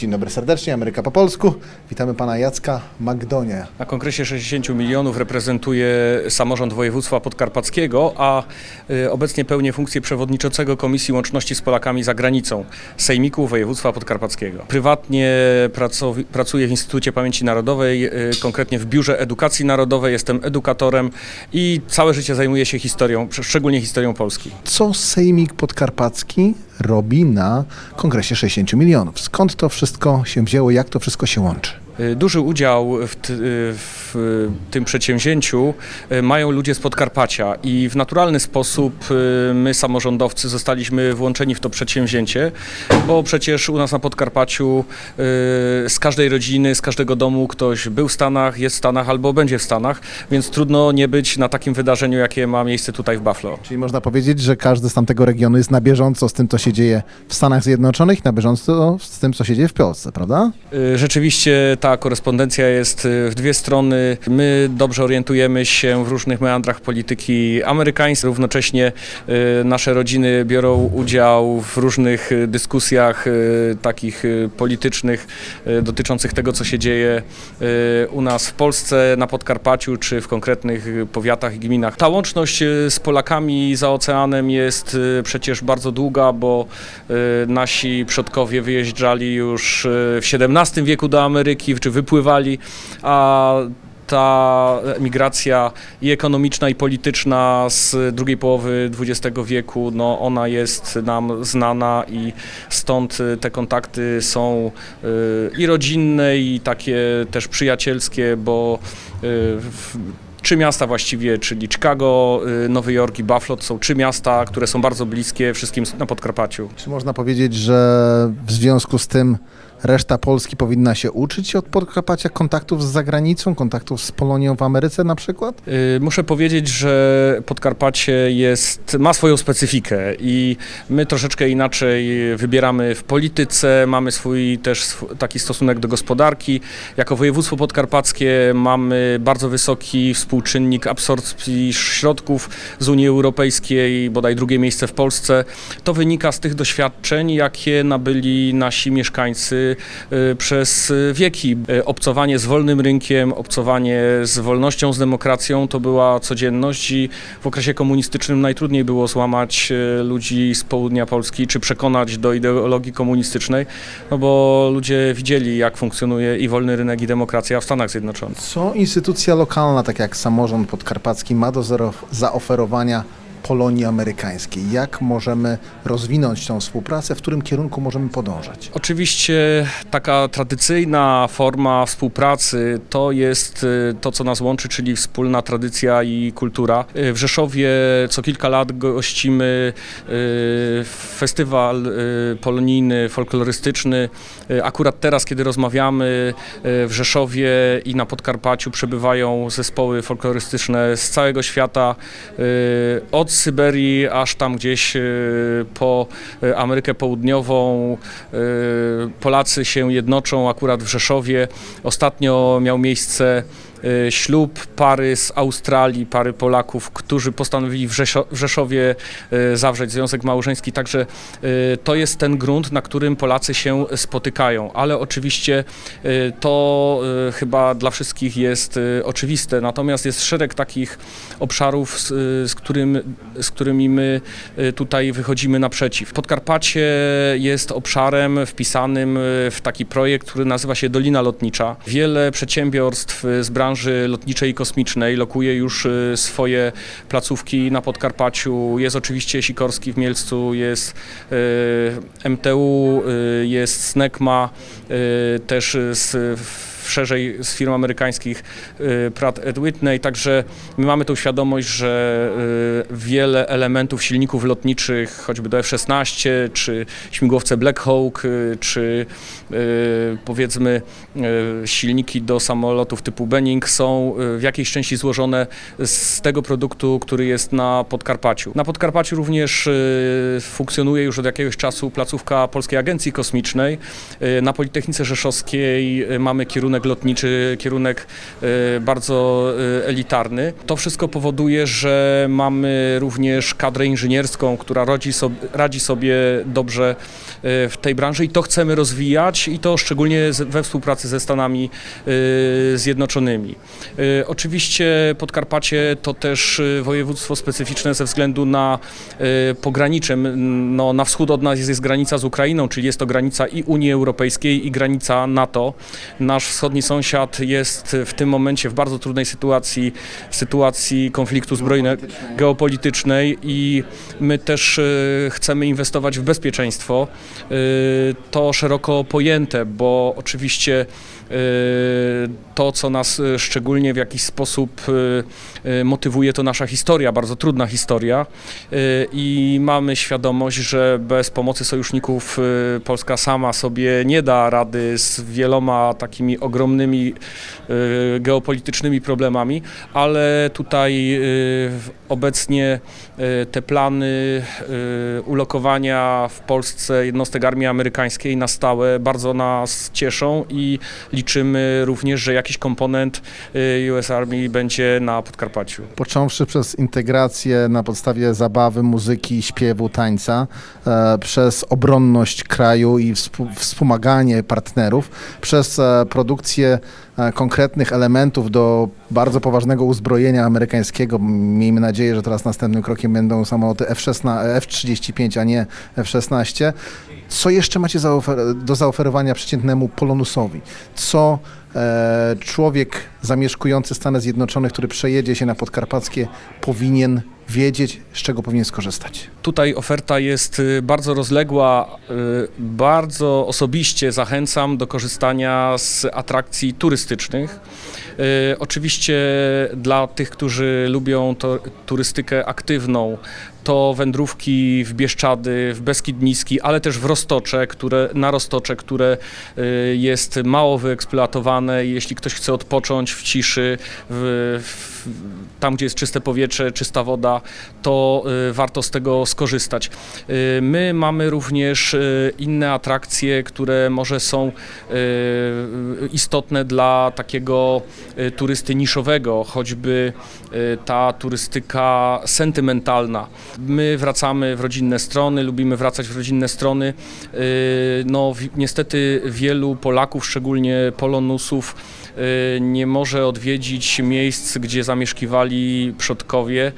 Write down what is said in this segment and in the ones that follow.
Dzień dobry serdecznie, Ameryka po polsku. Witamy pana Jacka Magdonia. Na kongresie 60 milionów reprezentuje samorząd województwa podkarpackiego, a y, obecnie pełnię funkcję przewodniczącego Komisji Łączności z Polakami za granicą Sejmiku Województwa Podkarpackiego. Prywatnie pracuję w Instytucie Pamięci Narodowej, y, konkretnie w Biurze Edukacji Narodowej, jestem edukatorem i całe życie zajmuję się historią, szczególnie historią Polski. Co Sejmik Podkarpacki robi na kongresie 60 milionów? Skąd to wszystko się wzięło, jak to wszystko się łączy? Y, Duży udział w, y, w y, tym przedsięwzięciu mają ludzie z Podkarpacia i w naturalny sposób my, samorządowcy, zostaliśmy włączeni w to przedsięwzięcie, bo przecież u nas na Podkarpaciu z każdej rodziny, z każdego domu ktoś był w Stanach, jest w Stanach albo będzie w Stanach, więc trudno nie być na takim wydarzeniu, jakie ma miejsce tutaj w Buffalo. Czyli można powiedzieć, że każdy z tamtego regionu jest na bieżąco z tym, co się dzieje w Stanach Zjednoczonych, na bieżąco z tym, co się dzieje w Polsce, prawda? Rzeczywiście ta korespondencja jest y, w dwie strony. My dobrze orientujemy się w różnych meandrach polityki amerykańskiej. Równocześnie y, nasze rodziny biorą udział w różnych y, dyskusjach takich politycznych dotyczących tego, co się dzieje u nas w Polsce, na Podkarpaciu czy w konkretnych powiatach i gminach. Ta łączność z Polakami za oceanem jest przecież bardzo długa, bo nasi przodkowie wyjeżdżali już w XVII wieku do Ameryki, czy wypływali, a ta migracja i ekonomiczna, i polityczna z drugiej połowy XX wieku, no ona jest nam znana i stąd y, te kontakty są y, i rodzinne, i takie też przyjacielskie, bo y, w, Trzy miasta właściwie, czyli Chicago, Nowy Jork i Buffalo, to są trzy miasta, które są bardzo bliskie wszystkim na Podkarpaciu. Czy można powiedzieć, że w związku z tym reszta Polski powinna się uczyć od Podkarpacia kontaktów z zagranicą, kontaktów z Polonią w Ameryce na przykład? Y, Muszę powiedzieć, że Podkarpacie jest, ma swoją specyfikę i my troszeczkę inaczej wybieramy w polityce, mamy swój też taki stosunek do gospodarki. Jako województwo podkarpackie mamy bardzo wysoki współczynnik absorpcji środków z Unii Europejskiej, bodaj drugie miejsce w Polsce. To wynika z tych doświadczeń, jakie nabyli nasi mieszkańcy przez y, wieki. Y, Obcowanie z wolnym rynkiem, obcowanie z wolnością, z demokracją to była codzienność i w okresie komunistycznym najtrudniej było złamać y, ludzi z południa Polski czy przekonać do ideologii komunistycznej, no bo ludzie widzieli jak funkcjonuje i wolny rynek i demokracja w Stanach Zjednoczonych. Co instytucja lokalna, tak jak samorząd podkarpacki, ma do zaoferowania Polonii amerykańskiej? Jak możemy rozwinąć tą współpracę? W którym kierunku możemy podążać? Oczywiście taka tradycyjna forma współpracy to jest y, to, co nas łączy, czyli wspólna tradycja i kultura. Y, W Rzeszowie co kilka lat gościmy y, festiwal polonijny, folklorystyczny. Akurat teraz, kiedy rozmawiamy w Rzeszowie i na Podkarpaciu przebywają zespoły folklorystyczne z całego świata, y, od Syberii aż tam gdzieś y, po y, Amerykę Południową. Y, Polacy się jednoczą akurat w Rzeszowie. Ostatnio miał miejsce ślub pary z Australii, pary Polaków, którzy postanowili w, Rzeszo- w Rzeszowie y, zawrzeć związek małżeński. Także y, to jest ten grunt, na którym Polacy się spotykają. Ale oczywiście y, to y, chyba dla wszystkich jest y, oczywiste. Natomiast jest szereg takich obszarów, z, y, z, którym, z którymi my y, tutaj wychodzimy naprzeciw. Podkarpacie jest obszarem wpisanym y, w taki projekt, który nazywa się Dolina Lotnicza. Wiele przedsiębiorstw y, z branży lotniczej i kosmicznej lokuje już y, swoje placówki na Podkarpaciu. Jest oczywiście Sikorski w Mielcu, jest y, MTU, y, jest SNECMA, też z szerzej z firm amerykańskich Pratt Whitney, także my mamy tą świadomość, że wiele elementów silników lotniczych, choćby do F-16, czy śmigłowce Black Hawk, czy powiedzmy y, silniki do samolotów typu Benning są y, w jakiejś części złożone z tego produktu, który jest na Podkarpaciu. Na Podkarpaciu również funkcjonuje już od jakiegoś czasu placówka Polskiej Agencji Kosmicznej. Na Politechnice Rzeszowskiej mamy kierunek lotniczy, kierunek e, bardzo e, elitarny. To wszystko powoduje, że mamy również kadrę inżynierską, która radzi sobie, dobrze e, w tej branży i to chcemy rozwijać i to szczególnie we współpracy ze Stanami e, Zjednoczonymi. E, Oczywiście Podkarpacie to też e, województwo specyficzne ze względu na pogranicze. No, na wschód od nas jest, granica z Ukrainą, czyli jest to granica i Unii Europejskiej i granica NATO. Nasz wschodni sąsiad jest w tym momencie w bardzo trudnej sytuacji, w sytuacji konfliktu zbrojnego, geopolitycznej i my też chcemy inwestować w bezpieczeństwo. To szeroko pojęte, bo oczywiście to, co nas e, szczególnie w jakiś sposób e, motywuje, to nasza historia, bardzo trudna historia. I mamy świadomość, że bez pomocy sojuszników Polska sama sobie nie da rady z wieloma takimi ogromnymi geopolitycznymi problemami, ale tutaj obecnie te plany ulokowania w Polsce jednostek armii amerykańskiej na stałe bardzo nas cieszą i również, że jakiś komponent e, US Army będzie na Podkarpaciu. Począwszy przez integrację na podstawie zabawy, muzyki, śpiewu, tańca, e, przez obronność kraju i wspomaganie partnerów, przez e, produkcję e, konkretnych elementów do bardzo poważnego uzbrojenia amerykańskiego. Miejmy nadzieję, że teraz następnym krokiem będą samoloty F-16, F-35, a nie F-16. Co jeszcze macie zaofer- do zaoferowania przeciętnemu Polonusowi? Co człowiek zamieszkujący Stany Zjednoczone, który przejedzie się na podkarpackie, powinien wiedzieć, z czego powinien skorzystać? Tutaj oferta jest y, bardzo rozległa. y, Bardzo osobiście zachęcam do korzystania z atrakcji turystycznych. Y, Oczywiście dla tych, którzy lubią turystykę aktywną, to wędrówki w Bieszczady, w Beskid Niski, ale też w Roztocze, które, na Roztocze, które jest mało wyeksploatowane. Jeśli ktoś chce odpocząć w ciszy, w, w, tam gdzie jest czyste powietrze, czysta woda, to y, warto z tego skorzystać. Y, My mamy również y, inne atrakcje, które może są istotne dla takiego turysty niszowego, choćby ta turystyka sentymentalna. My wracamy w rodzinne strony, lubimy wracać w rodzinne strony. Y, No, niestety wielu Polaków, szczególnie Polonusów, y, nie może odwiedzić miejsc, gdzie zamieszkiwali przodkowie y,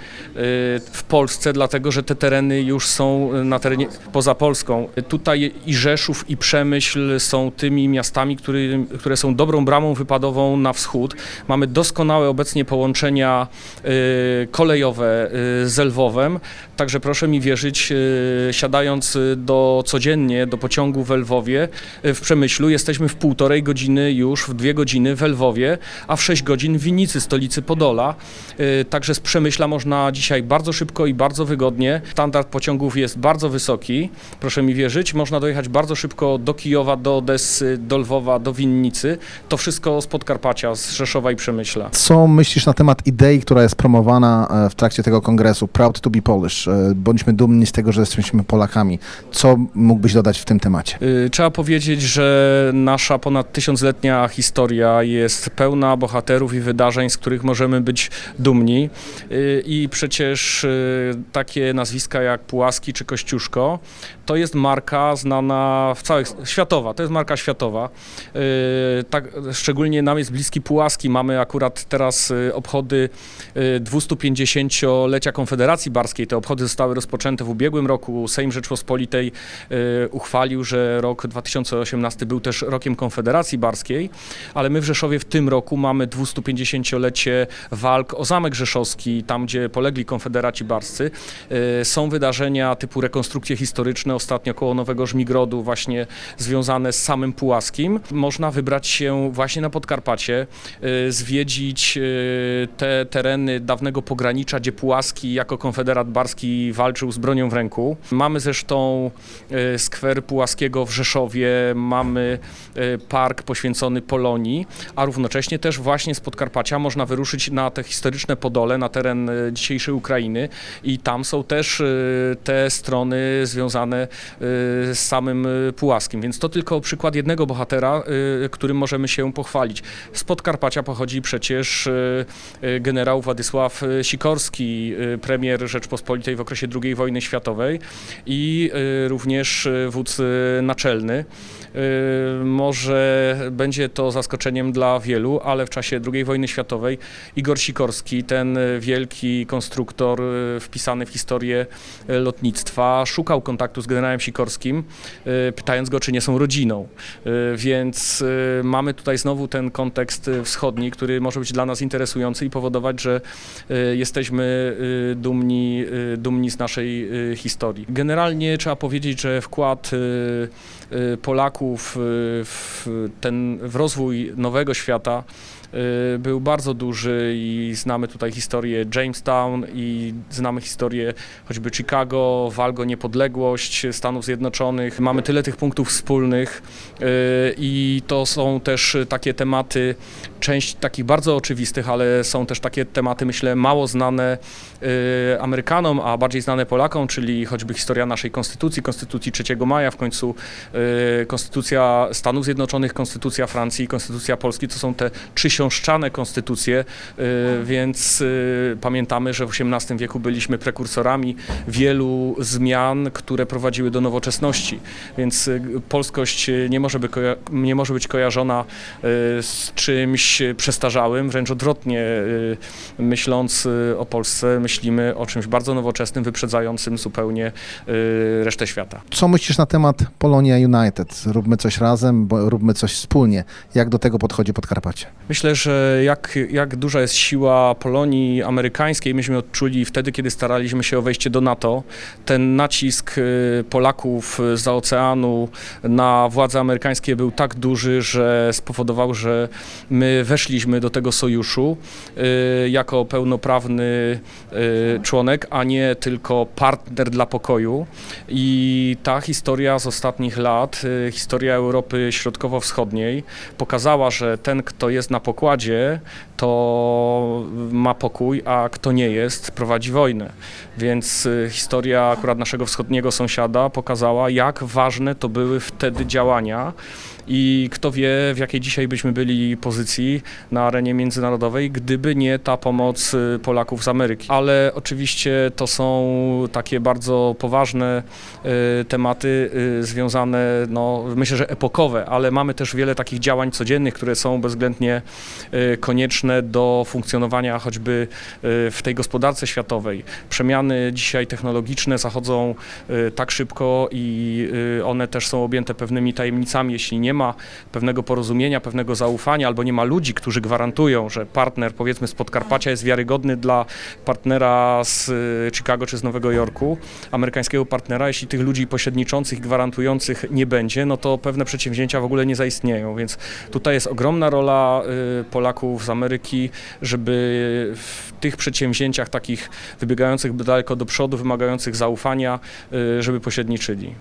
w Polsce, dlatego że te tereny już są na terenie poza Polską. Tutaj i Rzeszów, i Przemyśl są tymi miastami, który, które są dobrą bramą wypadową na wschód. Mamy doskonałe obecnie połączenia y, kolejowe y, z Lwowem, także proszę mi wierzyć, y, siadając y, do codziennie do pociągu w Lwowie, y, w Przemyślu jesteśmy w półtorej godziny już, w dwie godziny w Lwowie, a w sześć godzin w Winicy, stolicy Podola. Y, Także z Przemyśla można dzisiaj bardzo szybko i bardzo wygodnie. Standard pociągów jest bardzo wysoki, proszę mi wierzyć. Można dojechać bardzo szybko do Kijowa, do Odessy, do Lwowa, do Winnicy. To wszystko z Podkarpacia, z Rzeszowa i Przemyśla. Co myślisz na temat idei, która jest promowana e, w trakcie tego kongresu? Proud to be Polish. E, Bądźmy dumni z tego, że jesteśmy Polakami. Co mógłbyś dodać w tym temacie? Y, Trzeba powiedzieć, że nasza ponad tysiącletnia historia jest pełna bohaterów i wydarzeń, z których możemy być dumni. I przecież takie nazwiska jak Pułaski czy Kościuszko to jest marka znana w całych, światowa, to jest marka światowa. Tak, szczególnie nam jest bliski Pułaski. Mamy akurat teraz obchody 250-lecia Konfederacji Barskiej. Te obchody zostały rozpoczęte w ubiegłym roku. Sejm Rzeczpospolitej y, uchwalił, że rok 2018 był też rokiem Konfederacji Barskiej, ale my w Rzeszowie w tym roku mamy 250-lecie walk o Zamek Rzeszowski, tam gdzie polegli konfederaci barscy. Y, Są wydarzenia typu rekonstrukcje historyczne, ostatnio koło Nowego Żmigrodu, właśnie związane z samym Pułaskim. Można wybrać się właśnie na Podkarpacie, y, zwiedzić te tereny dawnego pogranicza, gdzie Pułaski jako konfederat barski walczył z bronią w ręku. Mamy zresztą y, skwer Pułaskiego w Rzeszowie, mamy y, park poświęcony Polonii, a równocześnie też właśnie z Podkarpacia można wyruszyć na te historyczne Podole, na teren e, dzisiejszej Ukrainy i tam są też e, te strony związane e, z samym e, Puławskim. Więc to tylko przykład jednego bohatera, e, którym możemy się pochwalić. Z Podkarpacia pochodzi przecież e, e, Władysław e, Sikorski, e, premier Rzeczpospolitej w okresie II wojny światowej i e, również wódz naczelny. Może będzie to zaskoczeniem dla wielu, ale w czasie II wojny światowej Igor Sikorski, ten wielki konstruktor wpisany w historię lotnictwa, szukał kontaktu z generałem Sikorskim, pytając go, czy nie są rodziną. Więc mamy tutaj znowu ten kontekst wschodni, który może być dla nas interesujący i powodować, że e, jesteśmy e, dumni, e, dumni z naszej historii. Generalnie trzeba powiedzieć, że wkład Polaków w, ten, w rozwój nowego świata był bardzo duży i znamy tutaj historię Jamestown i znamy historię choćby Chicago, walk o niepodległość Stanów Zjednoczonych. Mamy tyle tych punktów wspólnych i to są też takie tematy, część takich bardzo oczywistych, ale są też takie tematy, myślę, mało znane e, Amerykanom, a bardziej znane Polakom, czyli choćby historia naszej konstytucji, konstytucji 3 maja, w końcu e, konstytucja Stanów Zjednoczonych, konstytucja Francji, konstytucja Polski, to są te trzy książczane konstytucje, e, więc e, pamiętamy, że w XVIII wieku byliśmy prekursorami wielu zmian, które prowadziły do nowoczesności, więc e, polskość nie może, by nie może być kojarzona e, z czymś przestarzałym, wręcz odwrotnie, e, myśląc e, o Polsce, myślimy o czymś bardzo nowoczesnym, wyprzedzającym zupełnie resztę świata. Co myślisz na temat Polonia United? Róbmy coś razem, bo róbmy coś wspólnie. Jak do tego podchodzi Podkarpacie? Myślę, że jak, jak duża jest siła Polonii amerykańskiej, myśmy odczuli wtedy, kiedy staraliśmy się o wejście do NATO. Ten nacisk y, Polaków za oceanu na władze amerykańskie był tak duży, że spowodował, że my weszliśmy do tego sojuszu y, jako pełnoprawny y, członek, a nie tylko partner dla pokoju. I ta historia z ostatnich lat, y, historia Europy Środkowo-Wschodniej, pokazała, że ten, kto jest na pokładzie, to ma pokój, a kto nie jest, prowadzi wojnę. Więc historia akurat naszego wschodniego sąsiada pokazała, jak ważne to były wtedy działania. I kto wie, w jakiej dzisiaj byśmy byli pozycji na arenie międzynarodowej, gdyby nie ta pomoc y, Polaków z Ameryki. Ale oczywiście to są takie bardzo poważne y, tematy y, związane, no myślę, że epokowe, ale mamy też wiele takich działań codziennych, które są bezwzględnie konieczne do funkcjonowania choćby w tej gospodarce światowej. Przemiany dzisiaj technologiczne zachodzą tak szybko i one też są objęte pewnymi tajemnicami. Jeśli nie ma pewnego porozumienia, pewnego zaufania, albo nie ma ludzi, którzy gwarantują, że partner powiedzmy z Podkarpacia jest wiarygodny dla partnera z y, Chicago czy z Nowego Jorku, amerykańskiego partnera, jeśli tych ludzi pośredniczących gwarantujących nie będzie, no to pewne przedsięwzięcia w ogóle nie zaistnieją, więc tutaj jest ogromna rola y, Polaków z Ameryki, żeby w tych przedsięwzięciach takich wybiegających daleko do przodu, wymagających zaufania, y, żeby pośredniczyli.